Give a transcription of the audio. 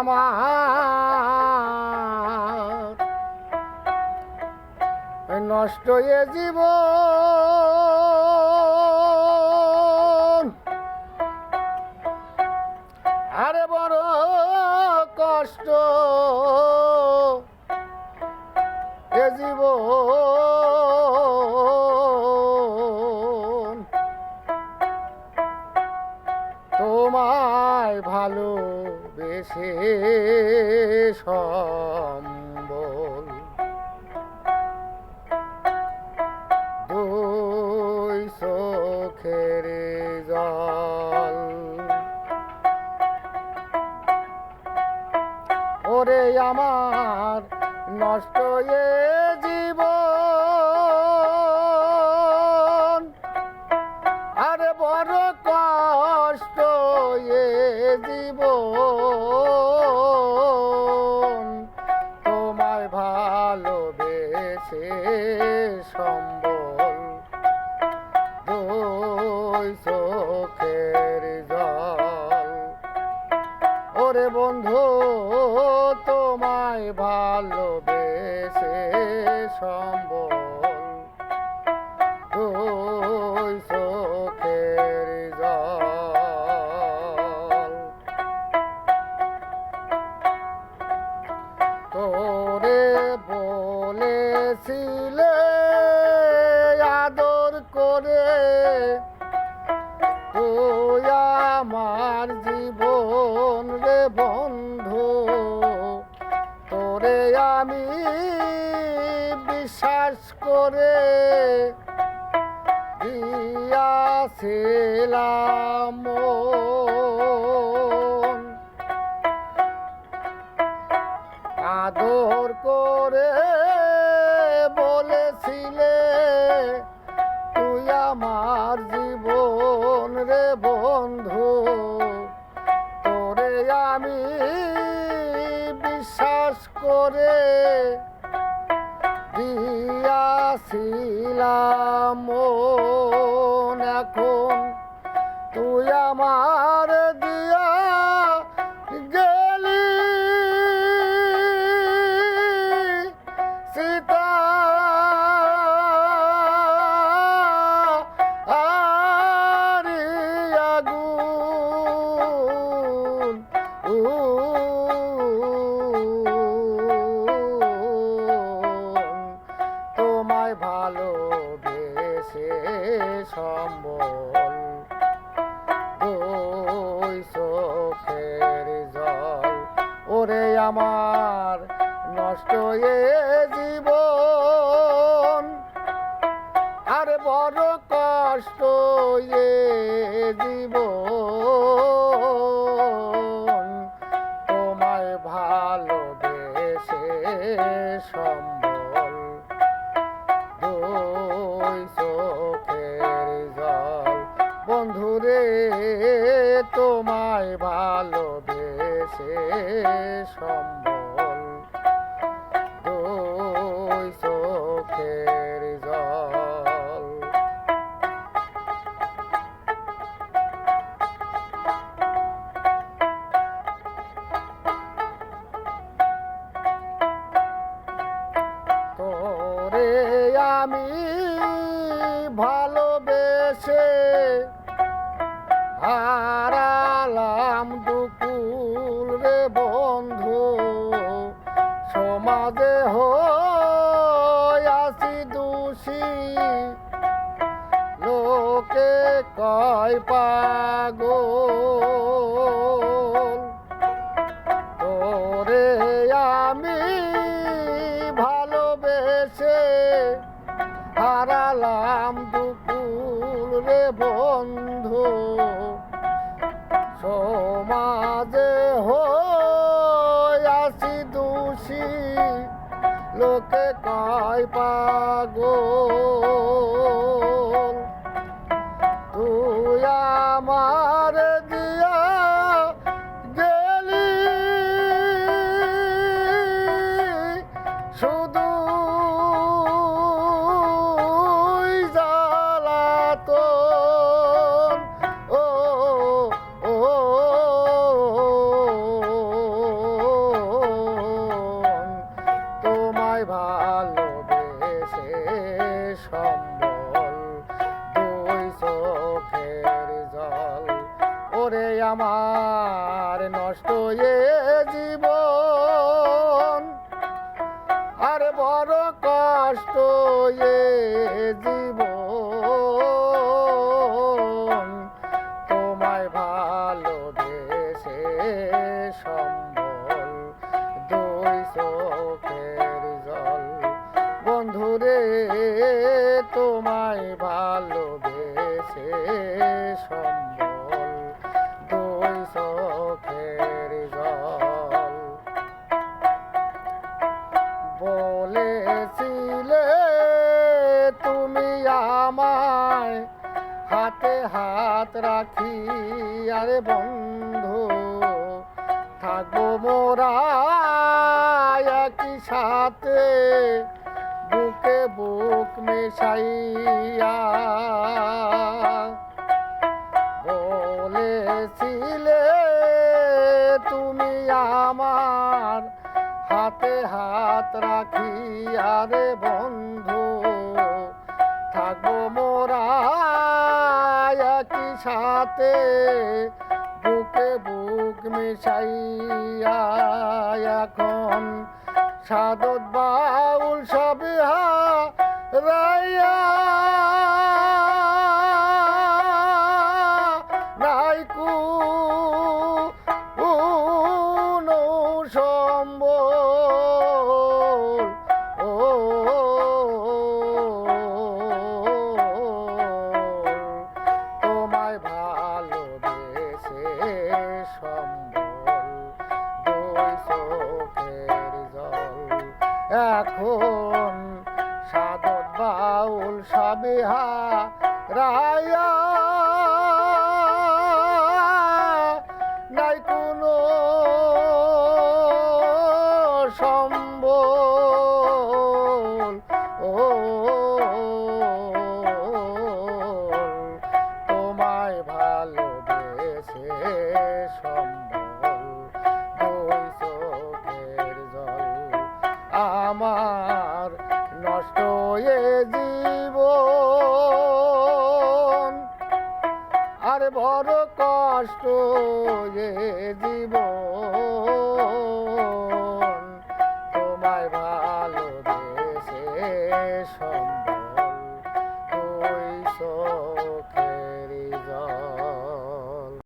আমার নষ্ট এ জীব বেশে সম্বল। দুই চোখের জল। ওরে আমার নষ্ট এ জীবন, আরে বড় কষ্ট এ জীবন। দুই চোখের জল। ওরে বন্ধু তোমায় ভালোবেসে সম্বল বিশ্বাস করে দিয়াছিলাম। আদর করে বলেছিলে, তুই আমার জীবন রে বন্ধু তোরে আমি বিশ্বাস করে দিয়াছিলাম এখন তুই আমার দিয়া আমার নষ্ট জীবন। আর বড় কষ্ট এ জীবন। তোমায় ভালোবেসে সম্বল, দুই চোখের জল। বন্ধুরে ভালোবেসে সম্বল। দুই চোখের জল। তোরে আমি ভালোবেসে হারালাম কয় পাগল। তোরে আমি ভালোবেসে হারালাম দুকুল রে বন্ধু। সমাজে হইয়াছি দোষী, লোকে কয় পাগল। আমার আমার নষ্ট এ আরে বন্ধু, থাকব মোরা একই সাথে, বুকে বুক মেশাইয়া। বলেছিলে তুমি আমার হাতে হাত রাখি আরে বন্ধু, থাকব মোরা একই সাথে বুকে বুক মিশাইয়া এখন সাদত বাউল সবিহা রাইয়া ভালোবেসে সম্বল দুই চোখের জল। আমার নষ্ট এ জীবন আর বড় কষ্ট এ জীবন।